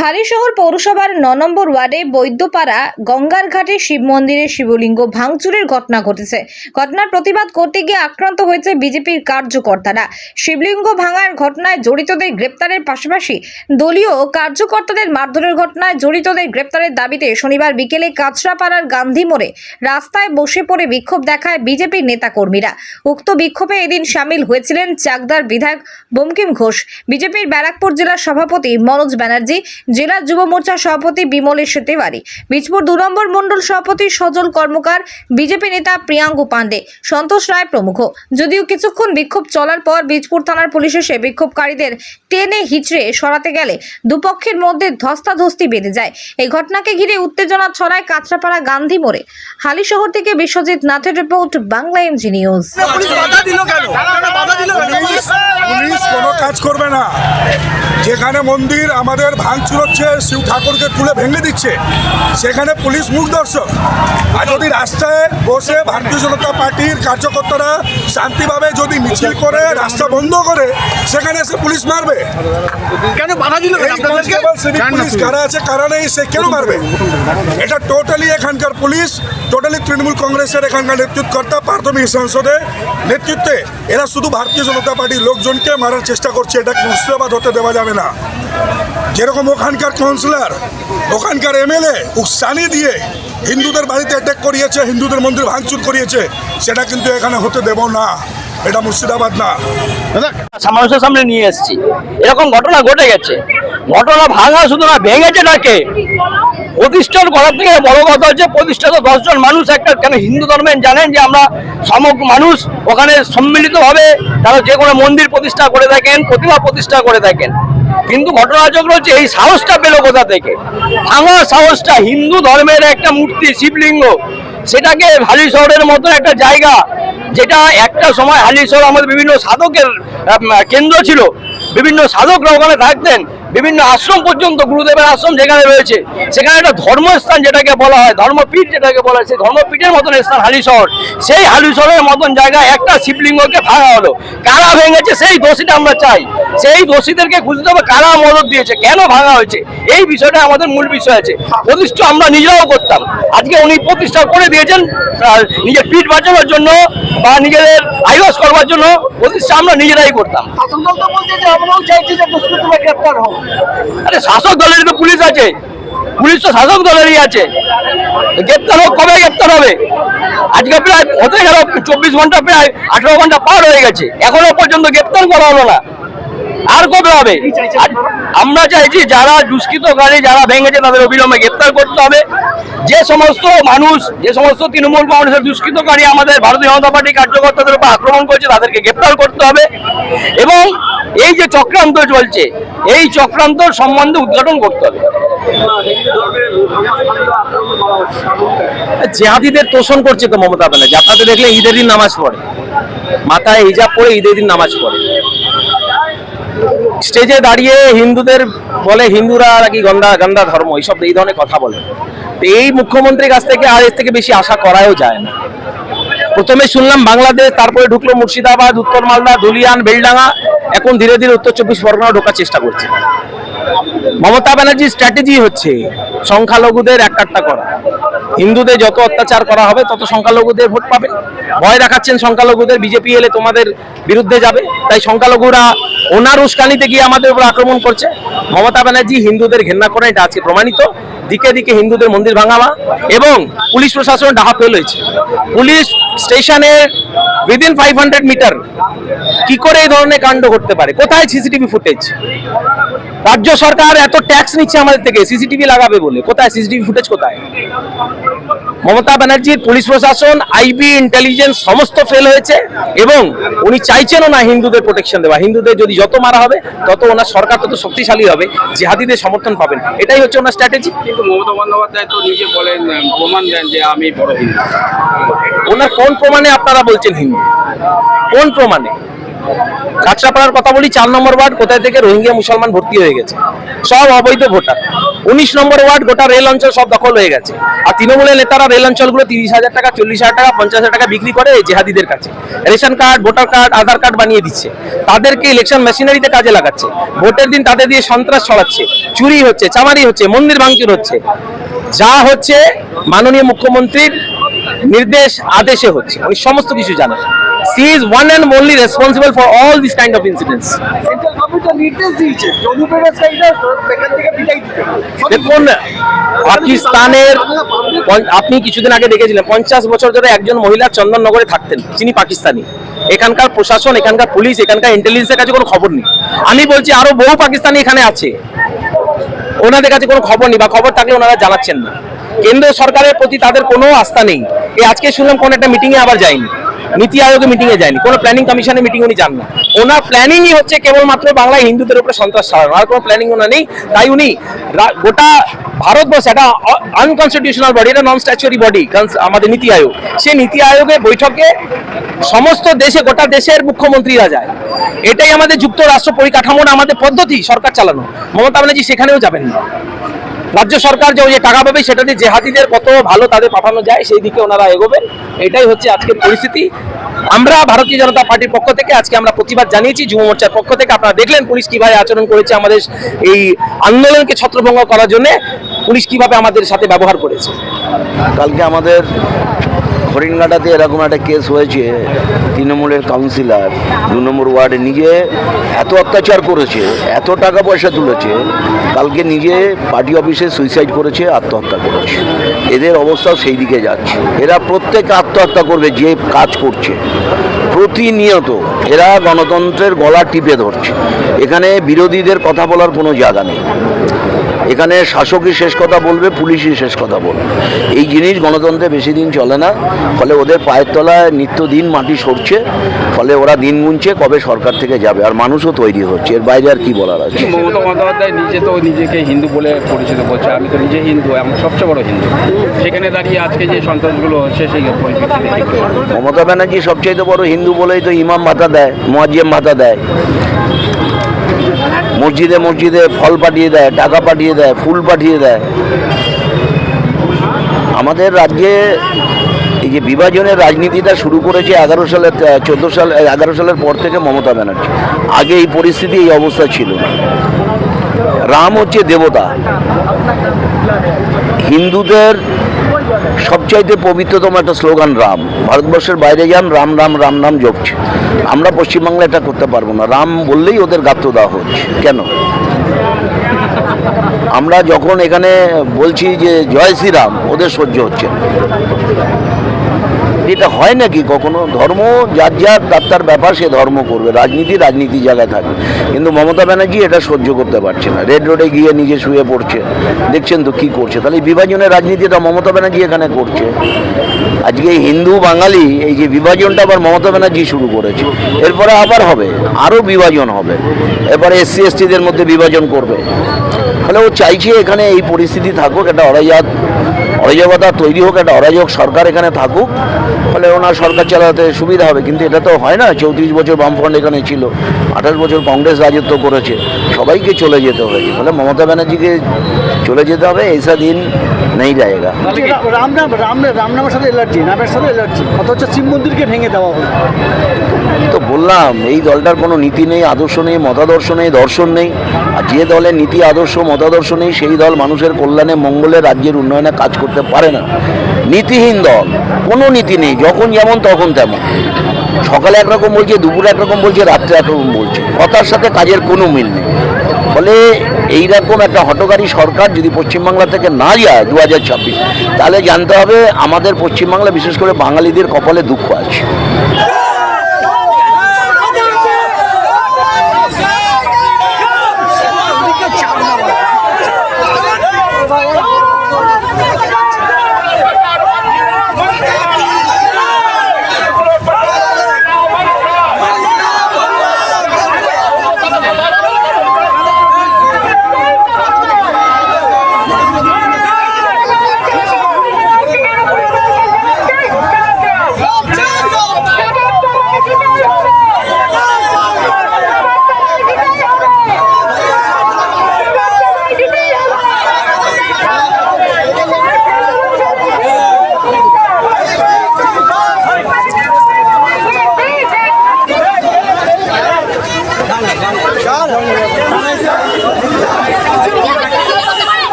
হালিশহর পৌরসভার ন নম্বর ওয়ার্ডে বৈদ্যপাড়া গঙ্গার ঘাটে শিব মন্দিরে শিবলিঙ্গ ভাঙচুরের ঘটনা ঘটেছে। ঘটনার প্রতিবাদ করতে গিয়ে আক্রান্ত হয়েছে বিজেপির কার্যকর্তারা। শিবলিঙ্গ ভাঙার ঘটনায় জড়িতদের গ্রেপ্তারের পাশাপাশি দলীয় কার্যকর্তাদের মারধরের ঘটনায় জড়িতদের গ্রেপ্তারের দাবিতে শনিবার বিকেলে কাঁচরাপাড়ার গান্ধী মোড়ে রাস্তায় বসে পড়ে বিক্ষোভ দেখায় বিজেপির নেতাকর্মীরা। উক্ত বিক্ষোভে এদিন সামিল হয়েছিলেন চাকদার বিধায়ক বঙ্কিম ঘোষ। বিজেপির ব্যারাকপুর জেলার সভাপতি মনোজ ব্যানার্জি জেলা যুব মোর্চার সভাপতি বিমলেশ তিওয়ারি বীজপুর দু নম্বর মণ্ডল সভাপতি সজল কর্মকার বিজেপি নেতা প্রিয়াঙ্কু পাণ্ডে সন্তোষ রায় প্রমুখ। যদিও কিছুক্ষণ বিক্ষোভ চলার পর বীজপুর থানার পুলিশ এসে বিক্ষোভকারীদের টেনে হিচড়ে সরাতে গেলে দুপক্ষের মধ্যে ধস্তাধস্তি বেঁধে যায়। এই ঘটনাকে ঘিরে উত্তেজনা ছড়ায় কাঁচরাপাড়া গান্ধী মোড়ে। হালিশহর থেকে Biswajit নাথের report Bangla M G news. Police কোনো কাজ করবে না। যেখানে মন্দির আমাদের ভাঙচুর হচ্ছে শিব ঠাকুরকে তুলে ভেঙে দিচ্ছে সেখানে পুলিশ মুখ দর্শক। আর যদি রাস্তায় বসে ভারতীয় জনতা পার্টির কার্যকর্তারা শান্তিভাবে যদি মিছিল করে রাস্তা বন্ধ করে সেখানে এসে পুলিশ মারবে। কেন বাধা দিল পুলিশ কারা আছে কারা নেই সে কেন মারবে? এটা টোটালি এখানকার পুলিশ টোটালি তৃণমূল কংগ্রেসের এখানকার নেতৃত্বকর্তা প্রাথমিক সংসদে নেতৃত্বে। এরা শুধু ভারতীয় জনতা পার্টির লোকজনকে মারার চেষ্টা করছে এটা মুর্শিদাবাদ হতে দেওয়া যাবে? না। যেরকম ওখানকার কাউন্সিলর ওখানকার এমএলএ উৎসানি দিয়ে হিন্দুদের বাড়িতে অ্যাটাক করিয়েছে, হিন্দুদের মন্দির ভাঙচুর করিয়েছে, সেটা কিন্তু এখানে হতে দেব না। এটা মুর্শিদাবাদ না। মানুষের সামনে নিয়ে এসেছি। এরকম ঘটনা ঘটে গেছে। ঘটনা ভাঙা শুধু না, ভেঙেছে নাকে? প্রতিষ্ঠান করার থেকে বড় কথা হচ্ছে প্রতিষ্ঠা তো দশজন মানুষ, একটা কেন হিন্দু ধর্মের জানেন যে আমরা সমগ্র মানুষ ওখানে সম্মিলিতভাবে তারা যে কোনো মন্দির প্রতিষ্ঠা করে থাকেন প্রতিমা প্রতিষ্ঠা করে থাকেন কিন্তু ঘটনাচক্র হচ্ছে এই সাহসটা পেল কোথা থেকে? ভাঙা সাহসটা হিন্দু ধর্মের একটা মূর্তি, শিবলিঙ্গ। সেটাকে হালি শহরের মতো একটা জায়গা, যেটা একটা সময় হালি শহর আমাদের বিভিন্ন সাধকের কেন্দ্র ছিল। বিভিন্ন সাধকরা ওখানে থাকতেন। বিভিন্ন আশ্রম পর্যন্ত গুরুদেবের আশ্রম যেখানে রয়েছে, সেখানে একটা ধর্মস্থান যেটাকে বলা হয়, ধর্মপীঠ যেটাকে বলা হয়, সেই ধর্মপীঠের মতন স্থান হালি শহর সেই হালি শহরের মতন জায়গায় একটা শিবলিঙ্গকে ভাঙা হলো। কারা ভেঙেছে সেই দোষীটা আমরা চাই। সেই দোষীদেরকে খুঁজতে হবে কারা মদত দিয়েছে, কেন ভাঙা হয়েছে? এই বিষয়টা আমাদের মূল বিষয় আছে। প্রতিষ্ঠা আমরা নিজেরাও করতাম। আজকে উনি প্রতিষ্ঠা করে দিয়েছেন নিজের পিঠ বাঁচানোর জন্য বা নিজেদের আইওয়াস করবার জন্য প্রতিষ্ঠা আমরা নিজেরাই করতাম। আমরাও চাইছি যে দুষ্কৃতরা গ্রেপ্তার হোক। আরে শাসক দলেরই তো পুলিশ আছে। পুলিশ তো শাসক দলেরই আছে। গ্রেপ্তার হোক, কবে গ্রেপ্তার হবে? আজকে প্রায় হতে গেল চব্বিশ ঘণ্টা, প্রায় আঠারো ঘণ্টা পার হয়ে গেছে। এখনও পর্যন্ত গ্রেপ্তার করা হলো না। আর কবে হবে? আমরা চাইছি যারা দুষ্কৃতকারী যারা ভেঙেছে তাদের অবিলম্বে গ্রেপ্তার করতে হবে। যে সমস্ত মানুষ যে সমস্ত তৃণমূল কংগ্রেসের দুষ্কৃতকারী আমাদের ভারতীয় জনতা পার্টি কার্যকর্তাদের উপর আক্রমণ করছে তাদেরকে গ্রেপ্তার করতে হবে। এবং এই যে চক্রান্ত চলছে এই চক্রান্ত সম্বন্ধে উদ্ঘাটন করতে হবে। জেহাদিদের তোষণ করছে তো মমতা ব্যানার্জি। আপনাদের দেখলে ঈদের দিন নামাজ পড়ে। মাথায় হিজাব পরে ঈদের দিন নামাজ পড়ে। স্টেজে দাঁড়িয়ে হিন্দুদের বলে হিন্দুরা নাকি গন্দা গন্দা ধর্ম, এইসব এই ধরনের কথা বলে। তো এই মুখ্যমন্ত্রীর কাছ থেকে আর এর থেকে বেশি আশা করাও যায় না। প্রথমে শুনলাম বাংলাদেশ, তারপরে ঢুকলো মুর্শিদাবাদ, উত্তর মালদা, ধুলিয়ান, বেলডাঙ্গা। এখন ধীরে ধীরে উত্তর চব্বিশ পরগনা ঢোকার চেষ্টা করছে। মমতা ব্যানার্জির স্ট্র্যাটেজি হচ্ছে সংখ্যালঘুদের একাট্টা করা। হিন্দুদের যত অত্যাচার করা হবে, তত সংখ্যালঘুদের ভোট পাবে। ভয় দেখাচ্ছেন সংখ্যালঘুদের, বিজেপি এলে তোমাদের বিরুদ্ধে যাবে। তাই সংখ্যালঘুরা ওনার উস্কানিতে গিয়ে আমাদের উপর আক্রমণ করছে। মমতা ব্যানার্জি হিন্দুদের ঘেন্না করে এটা আজকে প্রমাণিত। দিকে দিকে হিন্দুদের মন্দির ভাঙাবা এবং পুলিশ প্রশাসন ডাহা ফেল হয়েছে। পুলিশ স্টেশনে উইদিন ফাইভ হান্ড্রেড মিটার কি করে এই ধরনের কাণ্ড করতে পারে? কোথায় সিসিটিভি ফুটেজ রাজ্য সরকার এত ট্যাক্স নিচ্ছে আমাদের থেকে সিসিটিভি লাগাবে বলে। কোথায়? সিসিটিভি ফুটেজ কোথায়? মমতা ব্যানার্জির পুলিশ প্রশাসন আইবি ইন্টেলিজেন্স সমস্ত ফেল হয়েছে এবং উনি চাইছেনও না হিন্দুদের প্রোটেকশন দেওয়া। হিন্দুদের যদি যত মারা হবে তত ওনার সরকার তত শক্তিশালী হবে জিহাদিদের সমর্থন পাবেন। এটাই হচ্ছে ওনার স্ট্র্যাটেজি কিন্তু মমতা বন্দ্যোপাধ্যায় তো নিজে বলেন প্রমাণ দেন যে আমি বড় হিন্দু। ওনার কোন প্রমাণে আপনারা বলছেন হিন্দু? কোন প্রমাণে? কাঁচরাপাড়ার কথা বলি, চার নম্বর ওয়ার্ড, কোথায় থেকে রোহিঙ্গা মুসলমান ভর্তি হয়ে গেছে। সব অবৈধ ভোটার। উনিশ নম্বর ওয়ার্ড, গোটা রেল অঞ্চল সব দখল হয়ে গেছে। আর তৃণমূলের নেতারা রেল অঞ্চলগুলো তিরিশ হাজার টাকা, চল্লিশ হাজার টাকা, পঞ্চাশ হাজার টাকা বিক্রি করে জেহাদিদের কাছে। Ration card, voter card, Aadhaar card বানিয়ে দিচ্ছে। তাদেরকে ইলেকশন মেশিনারিতে কাজে লাগাচ্ছে। ভোটের দিন তাদের দিয়ে সন্ত্রাস ছড়াচ্ছে। চুরি হচ্ছে, চামারি হচ্ছে, মন্দির ভাঙচুর হচ্ছে। যা হচ্ছে মাননীয় মুখ্যমন্ত্রীর নির্দেশ, আদেশে হচ্ছে। উনি সমস্ত কিছু জানেন she is one and only responsible for all this kind of incidents দেখুন পাকিস্তানের আপনি কিছুদিন আগে দেখেছিলেন পঞ্চাশ বছর ধরে একজন মহিলা চন্দননগরে থাকতেন তিনি পাকিস্তানি। এখানকার প্রশাসন এখানকার পুলিশ এখানকার ইন্টেলিজেন্সের কাছে কোনো খবর নেই। আমি বলছি আরও বহু পাকিস্তানি এখানে আছে। ওনাদের কাছে কোনো খবর নেই বা খবর থাকলে ওনারা জানাচ্ছেন না। কেন্দ্র সরকারের প্রতি তাদের কোনো আস্থা নেই। এই আজকে শুনলাম কোন একটা মিটিংয়ে আবার যায়নি। নীতি আয়োগে মিটিং এ যায়নি। কোনো প্ল্যানিং কমিশনের মিটিং উনি যান না ওনার প্ল্যানিংই হচ্ছে কেবলমাত্র বাংলায় হিন্দুদের উপরে সন্ত্রাস ছড়ানো। আর কোনো প্ল্যানিং ওনার নেই। তাই উনি গোটা ভারতবর্ষ এটা আনকনস্টিটিউশনাল বডি এটা নন স্ট্যাচুরি বডি আমাদের নীতি আয়োগ। সেই নীতি আয়োগে বৈঠকে সমস্ত দেশে, গোটা দেশের মুখ্যমন্ত্রীরা যায়। এটাই আমাদের যুক্তরাষ্ট্র পরিকাঠামোর আমাদের পদ্ধতি সরকার চালানো। মমতা ব্যানার্জি সেখানেও যাবেন না। রাজ্য সরকার যে ওই টাকা পাবে, সেটা দিয়ে জেহাদিদের কত ভালো তাদের পাঠানো যায়, সেই দিকে ওনারা এগোবেন। এটাই হচ্ছে আজকের পরিস্থিতি। আমরা ভারতীয় জনতা পার্টির পক্ষ থেকে আজকে আমরা প্রতিবাদ জানিয়েছি, যুব মোর্চার পক্ষ থেকে। আপনারা দেখলেন পুলিশ কীভাবে আচরণ করেছে আমাদের এই আন্দোলনকে ছত্রভঙ্গ করার জন্য। পুলিশ কীভাবে আমাদের সাথে ব্যবহার করেছে। কালকে আমাদের হরিণঘাটাতে এরকম একটা কেস হয়েছে, তৃণমূলের কাউন্সিলর দু নম্বর ওয়ার্ডে নিজে এত অত্যাচার করেছে, এত টাকা পয়সা তুলেছে, কালকে নিজে পার্টি অফিসে সুইসাইড করেছে, আত্মহত্যা করেছে। এদের অবস্থাও সেই দিকে যাচ্ছে। এরা প্রত্যেক আত্মহত্যা করবে, যে কাজ করছে। প্রতিনিয়ত এরা গণতন্ত্রের গলা টিপে ধরছে। এখানে বিরোধীদের কথা বলার কোনো জায়গা নেই। এখানে শাসকই শেষ কথা বলবে পুলিশই শেষ কথা বলবে। এই জিনিস গণতন্ত্রে বেশি দিন চলে না। ফলে ওদের পায়ের তলায় নিত্যদিন মাটি সরছে। ফলে ওরা দিন গুনছে কবে সরকার থেকে যাবে। আর মানুষও তৈরি হচ্ছে। এর বাইরে আর কি বলার আছে? মমতা বন্দ্যোপাধ্যায় নিজে তো নিজেকে হিন্দু বলে পরিচিত করছে আমি তো নিজে হিন্দু আমি সবচেয়ে বড় হিন্দু। সেখানে দাঁড়িয়ে আজকে যে সন্ত্রাসগুলো হচ্ছে সেই? মমতা ব্যানার্জি সবচেয়ে বড় হিন্দু বলেই তো ইমাম ভাতা দেয়, মোয়াজ্জেম ভাতা দেয়। মসজিদে মসজিদে ফল পাঠিয়ে দেয়, টাকা পাঠিয়ে দেয়, ফুল পাঠিয়ে দেয়। আমাদের রাজ্যে এই যে বিভাজনের রাজনীতিটা শুরু করেছে এগারো সালের চোদ্দ সাল এগারো সালের পর থেকে মমতা ব্যানার্জি। আগে এই পরিস্থিতি, এই অবস্থা ছিল। রাম হচ্ছে দেবতা। হিন্দুদের সবচাইতে পবিত্রতম একটা স্লোগান, রাম। ভারতবর্ষের বাইরে যান, রাম রাম রাম নাম জপছে। আমরা পশ্চিমবাংলা এটা করতে পারব না। রাম বললেই ওদের গাত্র দেওয়া হচ্ছে। কেন? আমরা যখন এখানে বলছি যে, জয় শ্রীরাম, ওদের সহ্য হচ্ছে। এটা হয় নাকি? কখনো ধর্ম, যার যার, তার তার ব্যাপার সে ধর্ম করবে। রাজনীতি রাজনীতি জায়গায় থাকবে। কিন্তু মমতা ব্যানার্জি এটা সহ্য করতে পারছে না। রেড রোডে গিয়ে নিজে শুয়ে পড়ছে। দেখছেন তো কি করছে। তাহলে এই বিভাজনের রাজনীতিটা মমতা ব্যানার্জি এখানে করছে। আজকে হিন্দু বাঙালি, এই যে বিভাজনটা আবার মমতা ব্যানার্জি শুরু করেছে। এরপরে আবার হবে। আরও বিভাজন হবে। এরপরে এসসি, এসটিদের মধ্যে বিভাজন করবে। তাহলে ও চাইছে এখানে এই পরিস্থিতি থাকুক এটা অরাজাত অরাজকতা তৈরি হোক একটা অরাজক সরকার এখানে থাকুক ফলে ওনার সরকার চালাতে সুবিধা হবে। কিন্তু এটা তো হয় না চৌত্রিশ বছর বামফ্রন্ট এখানে ছিল আঠাশ বছর কংগ্রেস রাজত্ব করেছে সবাইকে চলে যেতে হয়েছে ফলে মমতা ব্যানার্জিকে চলে যেতে হবে এইসা দিন নেই জায়গা। রাম নাম রাম রাম নামের সাথে এলার্জি নামের সাথে এলার্জি অথচ শিব মন্দিরকে ভেঙে দেওয়া হলো। তো বললাম, এই দলটার কোনো নীতি নেই, আদর্শ নেই, মতাদর্শ নেই, দর্শন নেই। আর যে দলের নীতি, আদর্শ, মতাদর্শ নেই, সেই দল মানুষের কল্যাণে মঙ্গলে রাজ্যের উন্নয়নে কাজ করতে পারে না। নীতিহীন দল, কোনো নীতি নেই, যখন যেমন তখন তেমন। সকালে একরকম বলছে, দুপুরে একরকম বলছে, রাত্রে একরকম বলছে। কথার সাথে কাজের কোনো মিল নেই। ফলে এইরকম একটা হটকারী সরকার যদি পশ্চিমবাংলা থেকে না যায় দু হাজার ছাব্বিশ, তাহলে জানতে হবে আমাদের পশ্চিমবাংলা, বিশেষ করে বাঙালিদের কপালে দুঃখ আছে।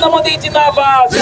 da Mandei de Navas.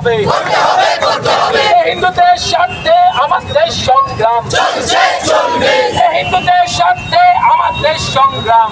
হবে। হিন্দুদের স্বার্থে আমাদের সংগ্রাম। হিন্দুদের স্বার্থে আমাদের সংগ্রাম।